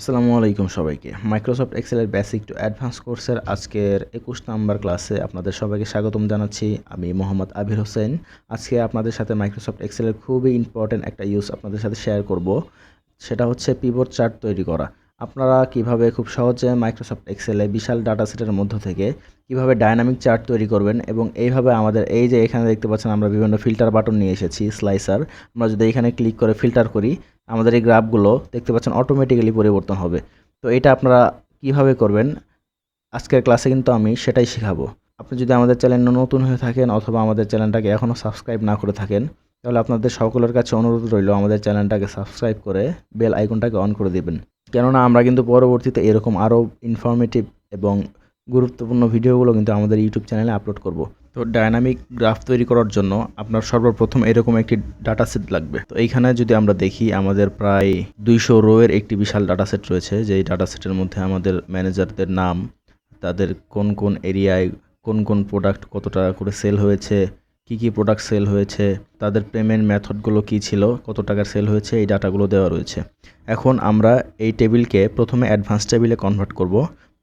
আসসালামু আলাইকুম সবাইকে। মাইক্রোসফট এক্সেলের বেসিক টু অ্যাডভান্স কোর্সের আজকের একুশ নম্বর ক্লাসে আপনাদের সবাইকে স্বাগতম জানাচ্ছি। আমি মোহাম্মদ আবির হোসেন। আজকে আপনাদের সাথে মাইক্রোসফট এক্সেলের খুবই ইম্পর্ট্যান্ট একটা ইউজ আপনাদের সাথে শেয়ার করব। সেটা হচ্ছে পিভট চার্ট তৈরি করা। আপনারা কীভাবে খুব সহজে মাইক্রোসফট এক্সেলে বিশাল ডাটা সেটের মধ্য থেকে কীভাবে ডায়নামিক চার্ট তৈরি করবেন এবং এইভাবে আমাদের এই যে এখানে দেখতে পাচ্ছেন আমরা বিভিন্ন ফিল্টার বাটন নিয়ে এসেছি স্লাইসার আমরা যদি এখানে ক্লিক করে ফিল্টার করি, আমাদের এই গ্রাফগুলো দেখতে পাচ্ছেন অটোমেটিক্যালি পরিবর্তন হবে। তো এটা আপনারা কীভাবে করবেন? আজকের ক্লাসে কিন্তু আমি সেটাই শেখাবো। আপনি যদি আমাদের চ্যানেল নতুন হয়ে থাকেন অথবা আমাদের চ্যানেলটাকে এখনও সাবস্ক্রাইব না করে থাকেন, তাহলে আপনাদের সকলের কাছে অনুরোধ রইল আমাদের চ্যানেলটাকে সাবস্ক্রাইব করে বেল আইকনটাকে অন করে দিবেন। কেননা আমরা কিন্তু পরবর্তীতে এরকম আরও ইনফরমেটিভ এবং গুরুত্বপূর্ণ ভিডিওগুলো কিন্তু আমাদের ইউটিউব চ্যানেলে আপলোড করব। তো ডায়নামিক গ্রাফ তৈরি করার জন্য আপনার সর্বপ্রথম এরকম একটি ডাটা সেট লাগবে। তো এইখানে যদি আমরা দেখি, আমাদের প্রায় দুইশো রোয়ের একটি বিশাল ডাটা সেট রয়েছে, যেই ডাটা সেটের মধ্যে আমাদের ম্যানেজারদের নাম, তাদের কোন কোন এরিয়ায় কোন কোন প্রোডাক্ট কত টাকা করে সেল হয়েছে কি কি প্রোডাক্ট সেল হয়েছে, তাদের পেমেন্ট মেথডগুলো কি ছিল, কত টাকার সেল হয়েছে, এই ডাটাগুলো দেওয়া রয়েছে। এখন আমরা এই টেবিলকে প্রথমে অ্যাডভান্স টেবিলে কনভার্ট করব,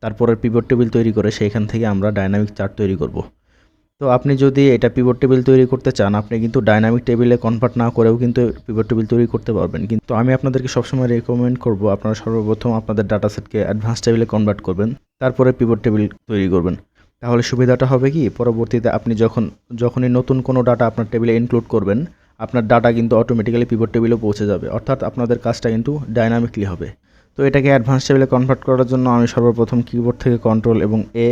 তারপরে পিভট টেবিল তৈরি করে সেইখান থেকে আমরা ডায়নামিক চার্ট তৈরি করব। তো আপনি যদি এটা পিভট টেবিল তৈরি করতে চান, আপনি কিন্তু ডায়নামিক টেবিলে কনভার্ট না করেও কিন্তু পিভট টেবিল তৈরি করতে পারবেন। কিন্তু আমি আপনাদেরকে সবসময় রেকমেন্ড করব, আপনারা সর্বপ্রথম আপনাদের ডাটা সেটকে অ্যাডভান্স টেবিলে কনভার্ট করবেন, তারপরে পিভট টেবিল তৈরি করবেন। তাহলে সুবিধাটা হবে কি? পরবর্তীতে আপনি যখন, যখনই নতুন কোনো ডাটা আপনার টেবিলে ইনক্লুড করবেন, আপনার ডাটা কিন্তু অটোমেটিক্যালি পিভট টেবিলেও পৌঁছে যাবে। অর্থাৎ আপনাদের কাজটা কিন্তু ডাইনামিকলি হবে। তো এটাকে অ্যাডভান্স টেবিলে কনভার্ট করার জন্য আমি সর্বপ্রথম কিবোর্ড থেকে কন্ট্রোল এবং এ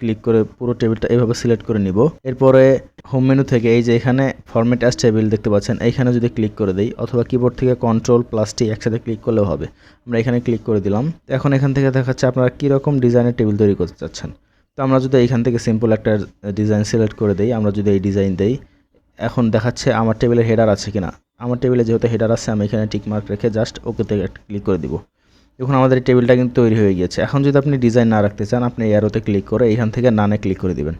ক্লিক করে পুরো টেবিলটা এভাবে সিলেক্ট করে নিব। এরপরে হোম মেনু থেকে এই যে এখানে ফরম্যাট অ্যাস টেবিল দেখতে পাচ্ছেন, এইখানে যদি ক্লিক করে দেই, অথবা কিবোর্ড থেকে কন্ট্রোল প্লাস টি একসাথে ক্লিক করলেও হবে। আমরা এখানে ক্লিক করে দিলাম। এখন এখান থেকে দেখাচ্ছে আপনারা কীরকম ডিজাইনের টেবিল তৈরি করতে চাচ্ছেন। তো আমরা যদি এইখান থেকে সিম্পল একটা ডিজাইন সিলেক্ট করে দেই, আমরা যদি এই ডিজাইন দেই, এখন দেখাচ্ছে আমার টেবিলে হেডার আছে কিনা। আমার টেবিলে যেহেতু হেডার আছে, আমি এখানে টিক মার্ক রেখে জাস্ট ওকেতে ক্লিক করে দিব। এখন আমাদের টেবিলটা কিন্তু তৈরি হয়ে গিয়েছে। এখন যদি আপনি ডিজাইন না রাখতে চান, আপনি এয়ারোতে ক্লিক করে এইখান থেকে নানে ক্লিক করে দিবেন।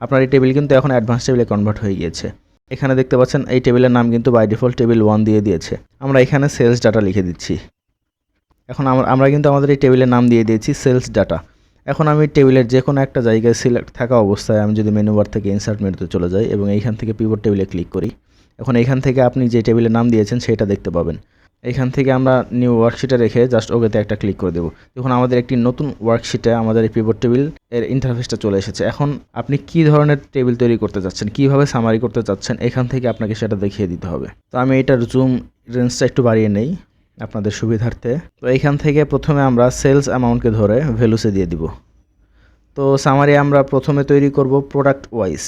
আপনার এই টেবিল কিন্তু এখন অ্যাডভান্স টেবিলে কনভার্ট হয়ে গিয়েছে। এখানে দেখতে পাচ্ছেন, এই টেবিলের নাম কিন্তু বাই ডিফল্ট টেবিল ওয়ান দিয়ে দিয়েছে। আমরা এখানে সেলস ডাটা লিখে দিচ্ছি। এখন আমরা কিন্তু আমাদের এই টেবিলের নাম দিয়ে দিয়েছি সেলস ডাটা এখন আমি টেবিলের যে কোনো একটা জায়গায় সিলেক্ট থাকা অবস্থায় আমি যদি মেনু বার থেকে ইনসার্ট মেনুতে চলে যাই এবং এইখান থেকে পিভট টেবিলে ক্লিক করি, এখন এইখান থেকে আপনি যে টেবিলের নাম দিয়েছেন সেটা দেখতে পাবেন। এইখান থেকে আমরা নিউ ওয়ার্কশিটে রেখে জাস্ট ওকেতে একটা ক্লিক করে দেবো। দেখুন, আমাদের একটি নতুন ওয়ার্কশিটে আমাদের এই পিভট টেবিলের ইন্টারফেসটা চলে এসেছে। এখন আপনি কি ধরনের টেবিল তৈরি করতে চাচ্ছেন, কীভাবে সামারি করতে চাচ্ছেন, এখান থেকে আপনাকে সেটা দেখিয়ে দিতে হবে। তো আমি এটার জুম রেঞ্জটা একটু বাড়িয়ে নেই। আপনাদের সুবিধার্থে। তো এইখান থেকে প্রথমে আমরা সেলস অ্যামাউন্টকে ধরে ভ্যালুসে দিয়ে দিব। তো সামারি আমরা প্রথমে তৈরি করব প্রোডাক্ট ওয়াইজ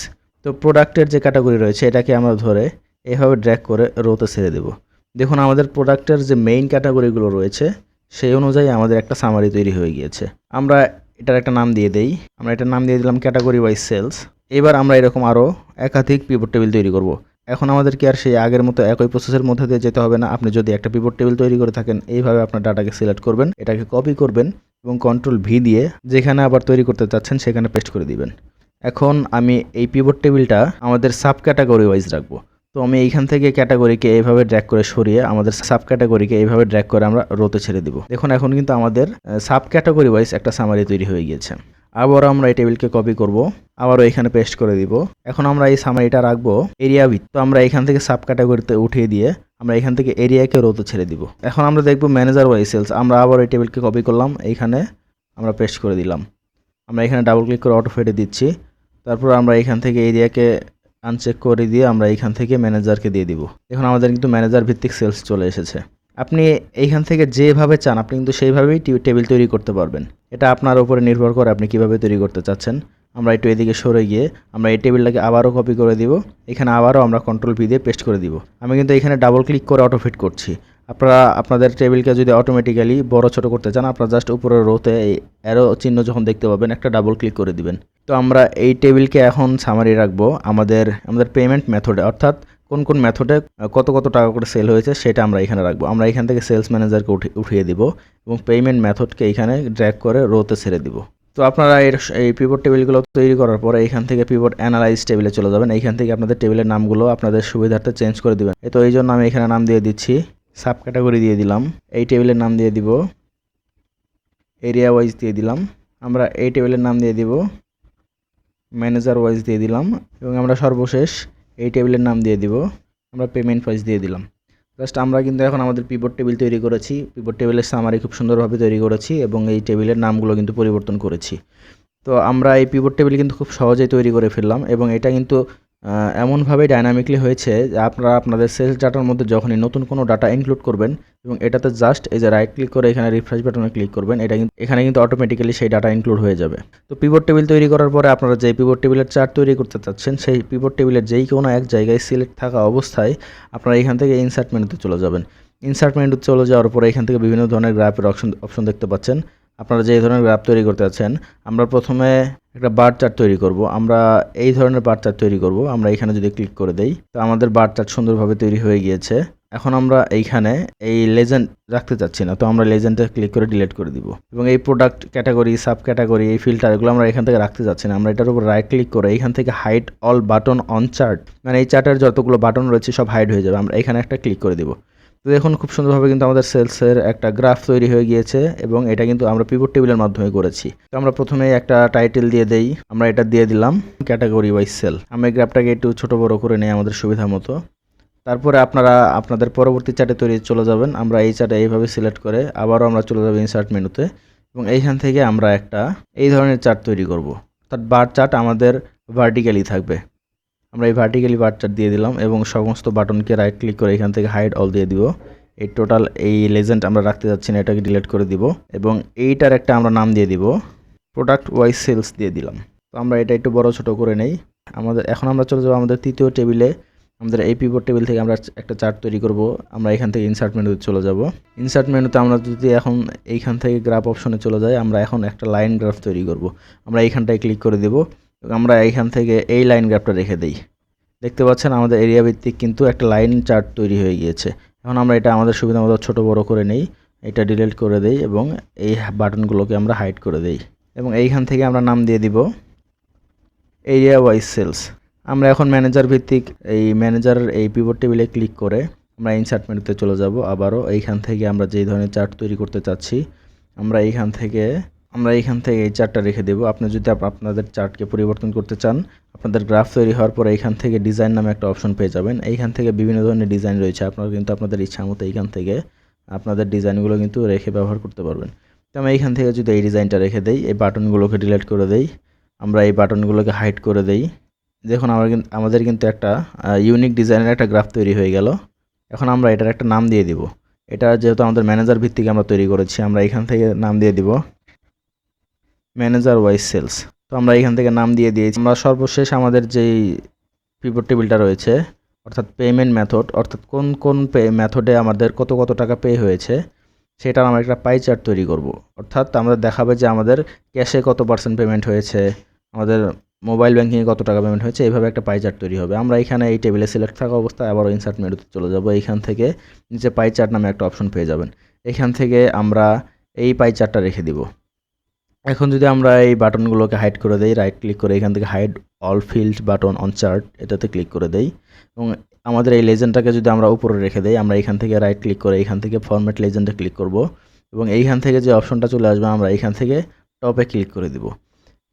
তো প্রোডাক্টের যে ক্যাটাগরি রয়েছে, এটাকে আমরা ধরে এভাবে ড্র্যাক করে রোতে ছেড়ে দেব। দেখুন, আমাদের প্রোডাক্টের যে মেইন ক্যাটাগরিগুলো রয়েছে, সেই অনুযায়ী আমাদের একটা সামারি তৈরি হয়ে গিয়েছে। আমরা এটার একটা নাম দিয়ে দেই। আমরা এটার নাম দিয়ে দিলাম ক্যাটাগরি ওয়াইজ সেলস এবার আমরা এরকম আরও একাধিক পিভট টেবিল তৈরি করব। এখন আমাদেরকে আর সেই আগের মতো একই প্রসেসের মধ্যে দিয়ে যেতে হবে না। আপনি যদি একটা পিভট টেবিল তৈরি করে থাকেন, এইভাবে আপনার ডাটাকে সিলেক্ট করবেন, এটাকে কপি করবেন এবং কন্ট্রোল ভি দিয়ে যেখানে আবার তৈরি করতে চাচ্ছেন সেখানে পেস্ট করে দিবেন। এখন আমি এই পিভট টেবিলটা আমাদের সাব ক্যাটাগরি ওয়াইজ রাখব। তো আমি এইখান থেকে ক্যাটাগরিকে এইভাবে ড্র্যাক করে সরিয়ে আমাদের সাব ক্যাটাগরিকে এইভাবে ড্র্যাক করে আমরা রোতে ছেড়ে দিব। দেখুন, এখন কিন্তু আমাদের সাব ক্যাটাগরি ওয়াইজ একটা সামারি তৈরি হয়ে গিয়েছে। আবারও আমরা এই টেবিলকে কপি করব, আবারও এখানে পেস্ট করে দিব। এখন আমরা এই সামারিটা রাখব এরিয়া ভিত তো আমরা এখান থেকে সাব ক্যাটাগরিতে উঠিয়ে দিয়ে আমরা এখান থেকে এরিয়াকে রোতে ছেড়ে দিব। এখন আমরা দেখব ম্যানেজার ওয়াইজ সেলস আমরা আবার এই টেবিলকে কপি করলাম, এইখানে আমরা পেস্ট করে দিলাম। আমরা এখানে ডাবল ক্লিক করে অটো ফেটে দিচ্ছি। তারপর আমরা এখান থেকে এরিয়াকে আনচেক করে দিয়ে আমরা এখান থেকে ম্যানেজারকে দিয়ে দিব। এখন আমাদের কিন্তু ম্যানেজার ভিত্তিক সেলস চলে এসেছে। আপনি এইখান থেকে যেভাবে চান, আপনি কিন্তু সেইভাবেই টেবিল তৈরি করতে পারবেন। এটা আপনার উপরে নির্ভর করে আপনি কীভাবে তৈরি করতে চাচ্ছেন। আমরা একটু এদিকে সরে গিয়ে আমরা এই টেবিলটাকে আবারও কপি করে দিব। এখানে আবারও আমরা কন্ট্রোল ভি দিয়ে পেস্ট করে দিব। আমি কিন্তু এখানে ডাবল ক্লিক করে অটো ফিট করছি। আপনারা, আপনাদের টেবিলকে যদি অটোমেটিক্যালি বড় ছোট করতে চান, আপনারা জাস্ট উপরের রোতে এই চিহ্ন যখন দেখতে পাবেন, একটা ডাবল ক্লিক করে দিবেন। তো আমরা এই টেবিলকে এখন সামারি রাখব। আমাদের আমাদের পেমেন্ট মেথডে অর্থাৎ কোন কোন মেথডে কত কত টাকা করে সেল হয়েছে সেটা আমরা এখানে রাখব। আমরা এখান থেকে সেলস ম্যানেজারকে উঠে, উঠিয়ে দিব এবং পেমেন্ট মেথডকে এখানে ড্র্যাগ করে রোতে ছেড়ে দিব। তো আপনারা এর এই পিভট টেবিলগুলো তৈরি করার পরে এইখান থেকে পিভট অ্যানালাইজ টেবিলে চলে যাবেন। এইখান থেকে আপনাদের টেবিলের নামগুলো আপনাদের সুবিধার্থে চেঞ্জ করে দিবেন। তো, এই জন্য আমি এখানে নাম দিয়ে দিচ্ছি সাব ক্যাটাগরি দিয়ে দিলাম। এই টেবিলের নাম দিয়ে দিব এরিয়া ওয়াইজ দিয়ে দিলাম। আমরা এই টেবিলের নাম দিয়ে দিব ম্যানেজার ওয়াইজ দিয়ে দিলাম এবং আমরা সর্বশেষ এই টেবিলের নাম দিয়ে দিব। আমরা পেমেন্ট ফাইজ দিয়ে দিলাম। জাস্ট আমরা কিন্তু এখন আমাদের পিভট টেবিল তৈরি করেছি। পিভট টেবিলের সামারি খুব সুন্দরভাবে তৈরি করেছি এবং এই টেবিলের নামগুলো কিন্তু পরিবর্তন করেছি। তো আমরা এই পিভট টেবিল কিন্তু খুব সহজেই তৈরি করে ফেললাম এবং এটা কিন্তু এমনভাবে ডাইনামিকলি হয়েছে যে আপনারা আপনাদের সেলস ডাটার মধ্যে যখনই নতুন কোনো ডাটা ইনক্লুড করবেন এবং এটাতে জাস্ট এই যে রাইট ক্লিক করে এখানে রিফ্রেশ বাটনে ক্লিক করবেন, এটা কিন্তু এখানে কিন্তু অটোমেটিক্যালি সেই ডাটা ইনক্লুড হয়ে যাবে। তো পিভট টেবিল তৈরি করার পরে আপনারা যে পিভট টেবিলের চার্ট তৈরি করতে চাচ্ছেন, সেই পিভট টেবিলের যেই কোনো এক জায়গায় সিলেক্ট থাকা অবস্থায় আপনারা এখান থেকে ইনসার্ট মেনুতে চলে যাবেন। ইনসার্ট মেনুতে চলে যাওয়ার পরে এখান থেকে বিভিন্ন ধরনের গ্রাফের অপশন অপশন দেখতে পাচ্ছেন। আপনারা যে ধরনের গ্রাফ তৈরি করতে চাচ্ছেন, আমরা প্রথমে একটা বার চার্ট তৈরি করব। আমরা এই ধরনের বার চার্ট তৈরি করব। আমরা এখানে যদি ক্লিক করে দেই, তো আমাদের বার চার্ট সুন্দরভাবে তৈরি হয়ে গিয়েছে। এখন আমরা এইখানে এই লেজেন্ড রাখতে চাচ্ছি না, তো আমরা লেজেন্ডে ক্লিক করে ডিলিট করে দিব। এবং এই প্রোডাক্ট ক্যাটাগরি সাব ক্যাটাগরি এই ফিল্টার এগুলো আমরা এখান থেকে রাখতে চাচ্ছি না, আমরা এটার উপর রাইট ক্লিক করে এখান থেকে hide all button on chart মানে এই চার্টের যতগুলো বাটন রয়েছে সব হাইড হয়ে যাবে, আমরা এখানে একটা ক্লিক করে দিব। তো দেখুন, খুব সুন্দরভাবে কিন্তু আমাদের সেলসের একটা গ্রাফ তৈরি হয়ে গিয়েছে এবং এটা কিন্তু আমরা পিভট টেবিলের মাধ্যমে করেছি। তো আমরা প্রথমে একটা টাইটেল দিয়ে দেই, আমরা এটা দিয়ে দিলাম ক্যাটাগরি ওয়াইজ সেল আমরা গ্রাফটাকে একটু ছোট বড় করে নেই, আমাদের সুবিধা মতো। তারপরে আপনারা আপনাদের পরবর্তী চার্টে তৈরি চলে যাবেন। আমরা এই চার্টে এইভাবে সিলেক্ট করে আবারও আমরা চলে যাব ইনসার্ট মেনুতে এবং এইখান থেকে আমরা একটা এই ধরনের চার্ট তৈরি করব। অর্থাৎ বার চার্ট আমাদের ভার্টিক্যালি থাকবে। আমরা এই ভার্টিক্যালি বার চার্ট দিয়ে দিলাম এবং সমস্ত বাটনকে রাইট ক্লিক করে এখান থেকে হাইড অল দিয়ে দিব। এই টোটাল এই লেজেন্ড আমরা রাখতে যাচ্ছি না, এটাকে ডিলিট করে দিব। এবং এইটার একটা আমরা নাম দিয়ে দিব প্রোডাক্ট ওয়াইজ সেলস দিয়ে দিলাম। তো আমরা এটা একটু বড় ছোট করে নেই। আমাদের, এখন আমরা চলে যাব আমাদের তৃতীয় টেবিলে আমাদের এই পিভট টেবিল থেকে আমরা একটা চার্ট তৈরি করব। আমরা এখান থেকে ইনসার্ট মেনুতে চলে যাব। ইনসার্ট মেনুতে আমরা যদি এখন এইখান থেকে গ্রাফ অপশনে চলে যাই, আমরা এখন একটা লাইন গ্রাফ তৈরি করব। আমরা এইখানটায় ক্লিক করে দেব। আমরা এইখান থেকে এই লাইন গ্রাফটা রেখে দিই। দেখতে পাচ্ছেন আমাদের এরিয়া ভিত্তিক কিন্তু একটা লাইন চার্ট তৈরি হয়ে গিয়েছে। এখন আমরা এটা আমাদের সুবিধা মতো ছোটো বড়ো করে নেই। এটা ডিলিট করে দেই এবং এই বাটনগুলোকে আমরা হাইড করে দেই। এবং এইখান থেকে আমরা নাম দিয়ে দিব এরিয়া ওয়াইজ সেলস আমরা এখন ম্যানেজার ভিত্তিক এই ম্যানেজার এই পিভট টেবিলে ক্লিক করে আমরা ইনসার্ট মেনুতে চলে যাব। আবারও এইখান থেকে আমরা যেই ধরনের চার্ট তৈরি করতে চাচ্ছি, আমরা এইখান থেকে, আমরা এইখান থেকে এই চার্টটা রেখে দেবো। আপনি যদি আপনাদের চার্টকে পরিবর্তন করতে চান, আপনাদের গ্রাফ তৈরি হওয়ার পরে এইখান থেকে ডিজাইন নামে একটা অপশন পেয়ে যাবেন। এইখান থেকে বিভিন্ন ধরনের ডিজাইন রয়েছে। আপনারা কিন্তু আপনাদের ইচ্ছা মতো এইখান থেকে আপনাদের ডিজাইনগুলো কিন্তু রেখে ব্যবহার করতে পারবেন। তো আমি এইখান থেকে যদি এই ডিজাইনটা রেখে দেই, এই বাটনগুলোকে ডিলিট করে দেই, আমরা এই বাটনগুলোকে হাইড করে দেই। দেখুন, আমার কিন্তু আমাদের কিন্তু একটা ইউনিক ডিজাইনের একটা গ্রাফ তৈরি হয়ে গেল। এখন আমরা এটার একটা নাম দিয়ে দিব। এটা যেহেতু আমাদের ম্যানেজার ভিত্তিক আমরা তৈরি করেছি, আমরা এখান থেকে নাম দিয়ে দিব ম্যানেজার ওয়াইজ সেলস তো আমরা এখান থেকে নাম দিয়ে দিয়েছি। আমরা সর্বশেষ আমাদের যেই পিভট টেবিলটা রয়েছে, অর্থাৎ পেমেন্ট মেথড অর্থাৎ কোন কোন পে মেথডে আমাদের কত কত টাকা পে হয়েছে, সেটার আমরা একটা পাই চার্ট তৈরি করব। অর্থাৎ আমরা দেখাবে যে আমাদের ক্যাশে কত পার্সেন্ট পেমেন্ট হয়েছে, আমাদের মোবাইল ব্যাঙ্কিংয়ে কত টাকা পেমেন্ট হয়েছে এইভাবে একটা পাই চার্ট তৈরি হবে। আমরা এখানে এই টেবিলে সিলেক্ট থাকা অবস্থায় আবারও ইনসার্ট মেনুতে চলে যাব। এইখান থেকে নিচে পাই চার্ট নামে একটা অপশন পেয়ে যাবেন। এখান থেকে আমরা এই পাই চার্টটা রেখে দিব। এখন যদি আমরা এই বাটনগুলোকে হাইড করে দেই রাইট ক্লিক করে এখান থেকে hide all field button on chart এটাতে ক্লিক করে দেই। এবং আমাদের এই লেজেন্ডটাকে যদি আমরা উপরে রেখে দেই, আমরা এখান থেকে রাইট ক্লিক করে এখান থেকে ফরম্যাট লেজেন্ডে ক্লিক করব। এবং এইখান থেকে যে অপশনটা চলে আসবে, আমরা এখান থেকে টপে ক্লিক করে দিব।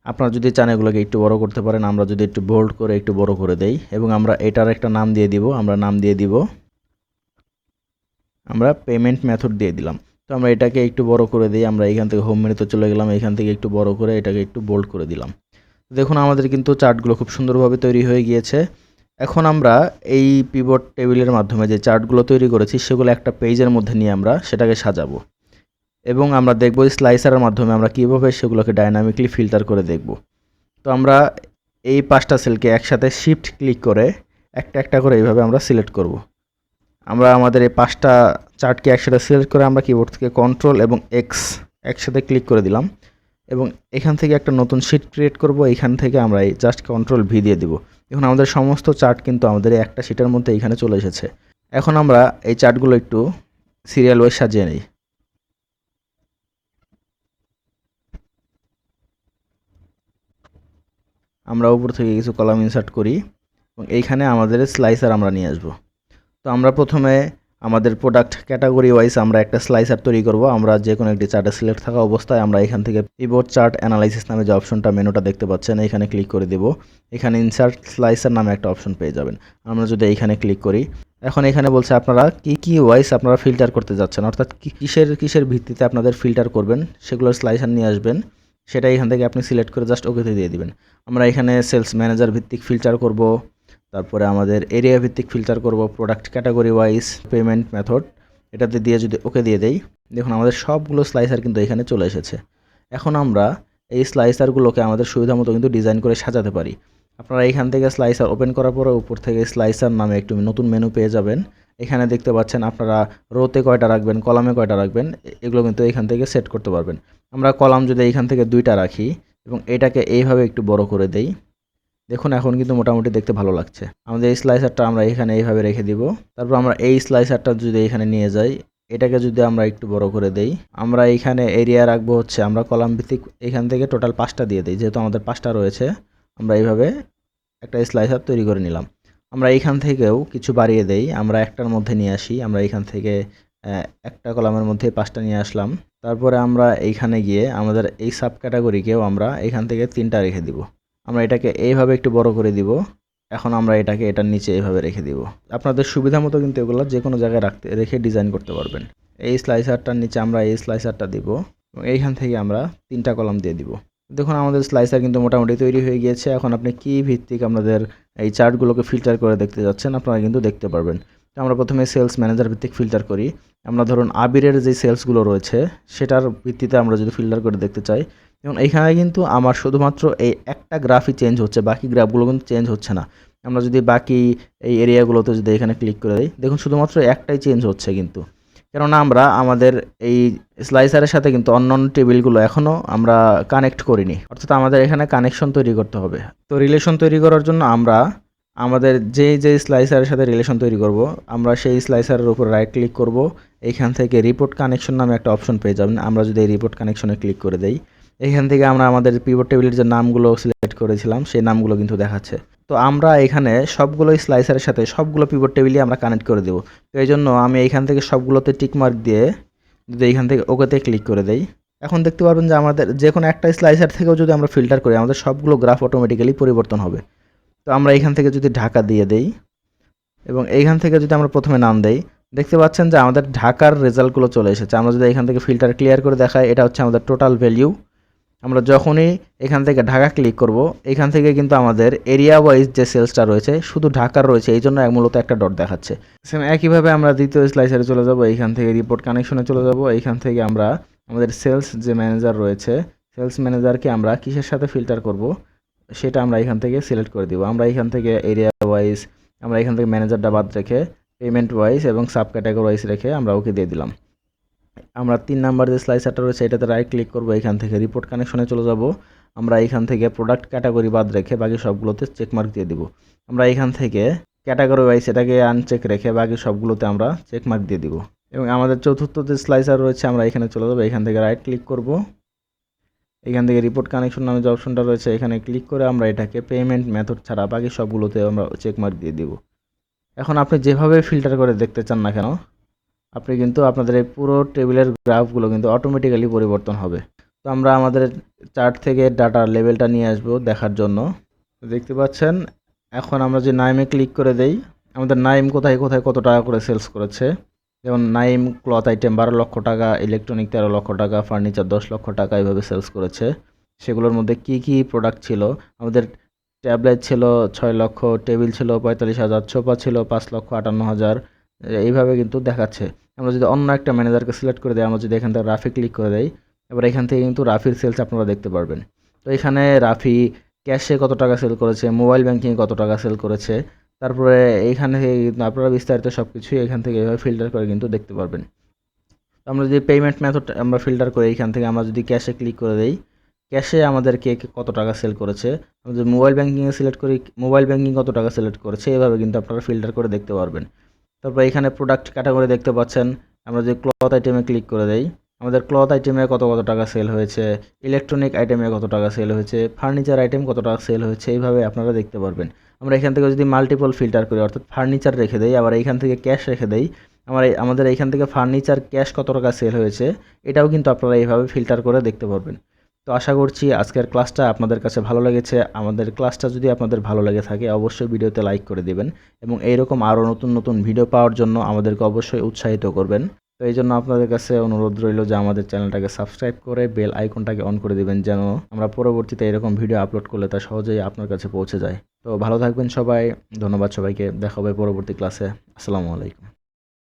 আপনারা যদি চান এগুলোকে একটু বড় করতে পারেন, আমরা যদি একটু বোল্ড করে একটু বড় করে দেই, এবং আমরা এটার একটা নাম দিয়ে দিব, আমরা নাম দিয়ে দিব, আমরা পেমেন্ট মেথড দিয়ে দিলাম। তো আমরা এটাকে একটু বড় করে দিই, আমরা এখান থেকে হোম মেনুতে চলে গেলাম, এখান থেকে একটু বড় করে এটাকে একটু বোল্ড করে দিলাম। দেখুন, আমাদের কিন্তু চার্টগুলো খুব সুন্দরভাবে তৈরি হয়ে গিয়েছে। এখন আমরা এই পিভট টেবিলের মাধ্যমে যে চার্টগুলো তৈরি করেছি, সেগুলো একটা পেজের মধ্যে নিয়ে আমরা সেটাকে সাজাবো। এবং আমরা দেখব স্লাইসারের মাধ্যমে আমরা কীভাবে সেগুলোকে ডাইনামিকলি ফিল্টার করে দেখব। তো আমরা এই পাঁচটা সেলকে একসাথে শিফট ক্লিক করে একটা একটা করে এইভাবে আমরা সিলেক্ট করব। আমরা আমাদের এই পাঁচটা চার্টকে একসাথে সিলেক্ট করে আমরা কিবোর্ড থেকে কন্ট্রোল এবং এক্স একসাথে ক্লিক করে দিলাম এবং এখান থেকে একটা নতুন শিট ক্রিয়েট করব। এখান থেকে আমরা এই জাস্ট কন্ট্রোল ভি দিয়ে দিব। এখন আমাদের সমস্ত চার্ট কিন্তু আমাদের একটা শিটের মধ্যে এখানে চলে এসেছে। এখন আমরা এই চার্টগুলো একটু সিরিয়াল ওয়াইজ সাজিয়ে নিই। আমরা উপর থেকে কিছু কলাম ইনসার্ট করি এবং এইখানে আমাদের স্লাইসার আমরা নিয়ে আসব। তো আমরা প্রথমে আমাদের প্রোডাক্ট ক্যাটাগরি ওয়াইজ আমরা একটা স্লাইসার তৈরি করব। আমরা যে কোনো একটি চার্টে সিলেক্ট থাকা অবস্থায় আমরা এখান থেকে পিবোর্ড চার্ট অ্যানালাইসিস নামে যে অপশনটা মেনুটা দেখতে পাচ্ছেন এখানে ক্লিক করে দেব। এখানে ইনসার্ট স্লাইসার নামে একটা অপশন পেয়ে যাবেন। আমরা যদি এইখানে ক্লিক করি, এখন এখানে বলছে আপনারা কি কি ওয়াইজ আপনারা ফিল্টার করতে যাচ্ছেন? অর্থাৎ কিসের কিসের ভিত্তিতে আপনাদের ফিল্টার করবেন, সেগুলোর স্লাইসার নিয়ে আসবেন। সেটা এখান থেকে আপনি সিলেক্ট করে জাস্ট ওকেতে দিয়ে দিবেন। আমরা এখানে সেলস ম্যানেজার ভিত্তিক ফিল্টার করব, তারপরে আমাদের এরিয়া ভিত্তিক ফিল্টার করব product category wise payment method এটাতে দিয়ে যদি ওকে দিয়ে দেই, দেখুন আমাদের সবগুলো স্লাইসার কিন্তু এখানে চলে এসেছে। এখন আমরা এই স্লাইসারগুলোকে আমাদের সুবিধা মতো কিন্তু ডিজাইন করে সাজাতে পারি। আপনারা এখান থেকে স্লাইসার ওপেন করার পরে উপর থেকে স্লাইসার নামে একটু নতুন মেনু পেয়ে যাবেন। এখানে দেখতে পাচ্ছেন আপনারা রোতে কয়টা রাখবেন, কলামে কয়টা রাখবেন, এগুলো কিন্তু এখান থেকে সেট করতে পারবেন। আমরা কলাম যদি এইখান থেকে দুইটা রাখি এবং এটাকে এইভাবে একটু বড় করে দেই, দেখুন এখন কিন্তু মোটামুটি দেখতে ভালো লাগছে। আমাদের এই স্লাইসারটা আমরা এখানে এইভাবে রেখে দিব। তারপর আমরা এই স্লাইসারটা যদি এখানে নিয়ে যাই, এটাকে যদি আমরা একটু বড় করে দেই, আমরা এইখানে এরিয়া রাখব হচ্ছে আমরা কলাম ভিত্তিক এখান থেকে টোটাল পাঁচটা দিয়ে দিই, যেহেতু আমাদের পাঁচটা রয়েছে, আমরা এইভাবে একটা স্লাইসার তৈরি করে নিলাম। আমরা এইখান থেকেও কিছু বাড়িয়ে দেই। আমরা একটার মধ্যে নিয়ে আসি। আমরা এইখান থেকে একটা কলামের মধ্যে পাঁচটা নিয়ে আসলাম। তারপরে আমরা এইখানে গিয়ে আমাদের এই সাব ক্যাটাগরিকেও আমরা এখান থেকে তিনটা রেখে দিব। আমরা এটাকে এইভাবে একটু বড় করে দিব। এখন আমরা এটাকে এটার নিচে এইভাবে রেখে দিব। আপনাদের সুবিধা মতো কিন্তু এগুলো যে কোনো জায়গায় রাখতে, রেখে ডিজাইন করতে পারবেন। এই স্লাইসারটার নিচে আমরা এই স্লাইসারটা দিব এবং এইখান থেকে আমরা তিনটা কলাম দিয়ে দিব। দেখুন, আমাদের স্লাইসার কিন্তু মোটামুটি তৈরি হয়ে গিয়েছে। এখন আপনি কি ভিত্তিক আপনাদের এই চার্টগুলোকে ফিল্টার করে দেখতে যাচ্ছেন, আপনারা কিন্তু দেখতে পারবেন। তো আমরা প্রথমে সেলস ম্যানেজার ভিত্তিক ফিল্টার করি। আমরা ধরুন আবিরের যে সেলসগুলো রয়েছে, সেটার ভিত্তিতে আমরা যদি ফিল্টার করে দেখতে চাই এবং এইখানে কিন্তু আমার শুধুমাত্র এই একটা গ্রাফই চেঞ্জ হচ্ছে, বাকি গ্রাফগুলো কিন্তু চেঞ্জ হচ্ছে না। আমরা যদি বাকি এই এরিয়াগুলোতে যদি এখানে ক্লিক করে দিই, দেখুন, শুধুমাত্র একটাই চেঞ্জ হচ্ছে কিন্তু। কেননা আমরা আমাদের এই স্লাইসারের সাথে কিন্তু অন্য অন্য টেবিলগুলো এখনও আমরা কানেক্ট করিনি। অর্থাৎ আমাদের এখানে কানেকশন তৈরি করতে হবে। তো রিলেশন তৈরি করার জন্য আমরা আমাদের যে যে স্লাইসারের সাথে রিলেশন তৈরি করব, আমরা সেই স্লাইসারের উপর রাইট ক্লিক করব। এইখান থেকে রিপোর্ট কানেকশন নামে একটা অপশন পেয়ে যাবেন। আমরা যদি এই রিপোর্ট কানেকশনে ক্লিক করে দেই, এখান থেকে আমরা আমাদের পিভট টেবিলের যে নামগুলো সিলেক্ট করেছিলাম, সেই নামগুলো কিন্তু দেখাচ্ছে। তো আমরা এখানে সবগুলো স্লাইসারের সাথে সবগুলো পিভট টেবিলই আমরা কানেক্ট করে দেবো। তো এই জন্য আমি এইখান থেকে সবগুলোতে টিক মার্ক দিয়ে যদি এইখান থেকে ওকেতে ক্লিক করে দেই, এখন দেখতে পারবেন যে আমাদের যে কোনো একটা স্লাইসার থেকেও যদি আমরা ফিল্টার করি, আমাদের সবগুলো গ্রাফ অটোমেটিক্যালি পরিবর্তন হবে। তো আমরা এখান থেকে যদি ঢাকা দিয়ে দেই এবং এইখান থেকে যদি আমরা প্রথমে নাম দেই, দেখতে পাচ্ছেন যে আমাদের ঢাকার রেজাল্টগুলো চলে এসেছে। আমরা যদি এখান থেকে ফিল্টার ক্লিয়ার করে দেখাই, এটা হচ্ছে আমাদের টোটাল ভ্যালিউ আমরা যখনই এখান থেকে ঢাকা ক্লিক করব, এখান থেকে কিন্তু আমাদের এরিয়া ওয়াইজ যে সেলসটা রয়েছে, শুধু ঢাকার রয়েছে, এই জন্য মূলত একটা ডট দেখাচ্ছে। সেম একইভাবে আমরা দ্বিতীয় স্লাইসারে চলে যাব এইখান থেকে রিপোর্ট কানেকশনে চলে যাব এইখান থেকে আমরা আমাদের সেলস যে ম্যানেজার রয়েছে সেলস ম্যানেজারকে আমরা কিসের সাথে ফিল্টার করব, সেটা আমরা এখান থেকে সিলেক্ট করে দিব। আমরা এখান থেকে এরিয়া ওয়াইজ আমরা এখান থেকে ম্যানেজারটা বাদ রেখে পেমেন্ট ওয়াইজ এবং সাব ক্যাটাগরি ওয়াইজ রেখে আমরা ওকে দিয়ে দিলাম। আমরা তিন নাম্বার যে স্লাইসারটা রয়েছে, এটাতে রাইট ক্লিক করব, এখান থেকে রিপোর্ট কানেকশনে চলে যাব। আমরা এখান থেকে প্রোডাক্ট ক্যাটাগরি বাদ রেখে বাকি সবগুলোতে চেকমার্ক দিয়ে দিব। আমরা এখান থেকে ক্যাটাগরি ওয়াইজ এটাকে আনচেক রেখে বাকি সবগুলোতে আমরা চেকমার্ক দিয়ে দিব। এবং আমাদের চতুর্থ যে স্লাইসার রয়েছে, আমরা এখানে চলে যাব, এখান থেকে রাইট ক্লিক করব। এখান থেকে রিপোর্ট কানেকশন নামে যে অপশনটা রয়েছে, এখানে ক্লিক করে আমরা এটাকে পেমেন্ট মেথড ছাড়া বাকি সবগুলোতে আমরা চেকমার্ক দিয়ে দিব। এখন আপনি যেভাবে ফিল্টার করে দেখতে চান না কেন আপনি কিন্তু আপনাদের এই পুরো টেবিলের গ্রাফগুলো কিন্তু অটোমেটিক্যালি পরিবর্তন হবে। তো আমরা আমাদের চার্ট থেকে ডাটার লেভেলটা নিয়ে আসব দেখার জন্য। দেখতে পাচ্ছেন, এখন আমরা যে নাইমে ক্লিক করে দেই, আমাদের নাইম কোথায় কোথায় কত টাকা করে সেলস করেছে? যেমন নাইম ক্লথ আইটেম বারো লক্ষ টাকা ইলেকট্রনিক তেরো লক্ষ টাকা ফার্নিচার দশ লক্ষ টাকা এইভাবে সেলস করেছে। সেগুলোর মধ্যে কি কি প্রোডাক্ট ছিল? আমাদের ট্যাবলেট ছিল ছয় লক্ষ টেবিল ছিল পঁয়তাল্লিশ হাজার, ছোপা ছিল পাঁচ লক্ষ আটান্ন হাজার। এইভাবে কিন্তু দেখাচ্ছে। আমরা যদি অন্য একটা ম্যানেজারকে সিলেক্ট করে দেয় আমরা যদি এখান থেকে রাফি ক্লিক করে দেয় এবার এখান থেকে কিন্তু রাফির সেলস আপনারা দেখতে পারবেন। তো এখানে রাফি ক্যাশে কত টাকা সেল করেছে মোবাইল ব্যাংকিংয়ে কত টাকা সেল করেছে, তারপরে এইখানে আপনারা বিস্তারিত সব কিছুই এখান থেকে এভাবে ফিল্টার করে কিন্তু দেখতে পারবেন। আমরা যদি পেমেন্ট মেথড আমরা ফিল্টার করি এইখান থেকে আমরা যদি ক্যাশে ক্লিক করে দেই ক্যাশে আমাদের কে কে কত টাকা সেল করেছে, আমরা যদি মোবাইল ব্যাঙ্কিংয়ে সিলেক্ট করি মোবাইল ব্যাঙ্কিং কত টাকা সিলেক্ট করেছে, এভাবে কিন্তু আপনারা ফিল্টার করে দেখতে পারবেন। তারপর এখানে প্রোডাক্ট ক্যাটাগরি দেখতে পাচ্ছেন। আমরা যদি ক্লথ আইটেমে ক্লিক করে দেই, আমাদের ক্লথ আইটেমে কত কত টাকা সেল হয়েছে ইলেকট্রনিক আইটেমে কত টাকা সেল হয়েছে ফার্নিচার আইটেম কত টাকা সেল হয়েছে, এইভাবে আপনারা দেখতে পারবেন। আমরা এখান থেকে যদি মাল্টিপল ফিল্টার করি, অর্থাৎ ফার্নিচার রেখে দেই, আবার এইখান থেকে ক্যাশ রেখে দেই, আমার আমাদের এইখান থেকে ফার্নিচার ক্যাশ কত টাকা সেল হয়েছে, এটাও কিন্তু আপনারা এইভাবে ফিল্টার করে দেখতে পারবেন। তো আশা করছি আজকের ক্লাসটা আপনাদের কাছে ভালো লেগেছে। আমাদের ক্লাসটা যদি আপনাদের ভালো লেগে থাকে, অবশ্যই ভিডিওতে লাইক করে দিবেন এবং এইরকম আরও নতুন নতুন ভিডিও পাওয়ার জন্য আমাদেরকে অবশ্যই উৎসাহিত করবেন। তো এই জন্য আপনাদের কাছে অনুরোধ রইল যে আমাদের চ্যানেলটাকে সাবস্ক্রাইব করে বেল আইকনটাকে অন করে দিবেন যেন আমরা পরবর্তীতে এরকম ভিডিও আপলোড করলে তা সহজেই আপনার কাছে পৌঁছে যায়। তো ভালো থাকবেন সবাই। ধন্যবাদ সবাইকে। দেখা হবে পরবর্তী ক্লাসে। আসসালামু আলাইকুম।